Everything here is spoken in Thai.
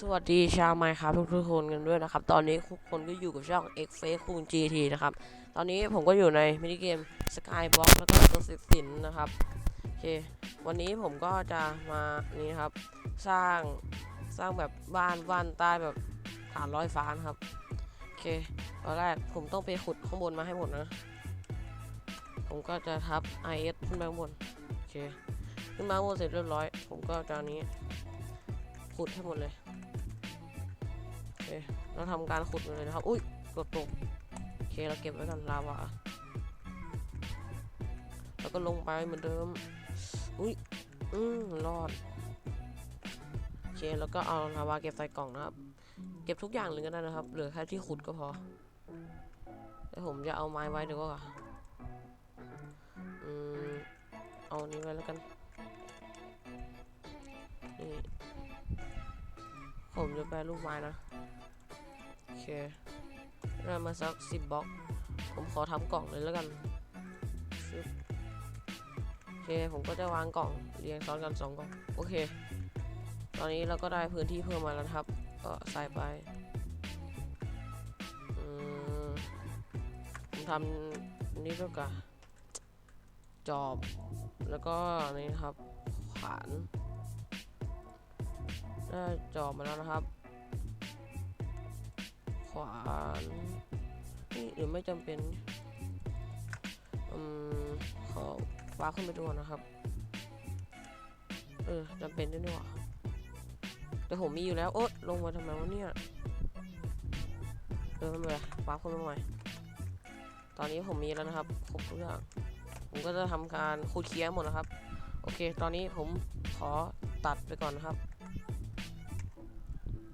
สวัสดีชาวไมค์ครับทุกทุกคนกันด้วยนะครับ ตอนนี้ทุกคนก็อยู่กับช่อง X f a c e คูณ GT นะครับ ตอนนี้ผมก็อยู่ในมินิเกม Skyblock แล้วก็ตัวสิสินนะครับ โอเค วันนี้ผมก็จะมานี่ครับ สร้างสร้างแบบบ้านบ้านใต้แบบฐานลอยฟ้านะครับ โอเคตอนแรกผมต้องไปขุดข้างบนมาให้หมดนะ ผมก็จะทับ IS ขึ้นไปข้างบน โอเค ขึ้นมาข้างบนเสร็จเรียบร้อย ผมก็จะอันนี้ขุดให้หมดเลย เราทำการขุดมันเลยนะครับ อุ้ยกดตกโอเคเราเก็บไว้กันลาวาแล้วก็ลงไปเหมือนเดิม อุ้ยอืมรอดโอเคแล้วก็เอาลาวาเก็บใส่กล่องนะครับ เก็บทุกอย่างเลยก็ได้นะครับ เหลือแค่ที่ขุดก็พอแต่ผมจะเอาไม้ไว้เดี๋ยวก็อืมเอาอันนี้ไว้แล้วกัน ผมจะแปลรูปไม้นะ โอเคได้มาสักสิบบล็อก ผมขอทำกล่องเลยแล้วกันโอเค ผมก็จะวางกล่องเรียงซ้อนกันสองกล่อง โอเค ตอนนี้เราก็ได้พื้นที่เพิ่มมาแล้วครับ ก็ใส่ไปผมทำนี่ด้วยกันจอบ แล้วก็นี่ครับขวาน ได้จอบมาแล้วนะครับ ขวานนี่หรือไม่จำเป็นอืมขอฟ้าขึ้นไปดูก่อนนะครับ เออจำเป็นด้วยนี่หว่าแต่ผมมีอยู่แล้วโอ๊ยลงมาทำไมวะเนี่ยเออไม่เป็นไรฟ้าขึ้นมาใหม่อยตอนนี้ผมมีแล้วนะครับครบทุกอย่างผมก็จะทำการคูดเคลียร์หมดนะครับ โอเค ตอนนี้ผมขอตัดไปก่อนนะครับ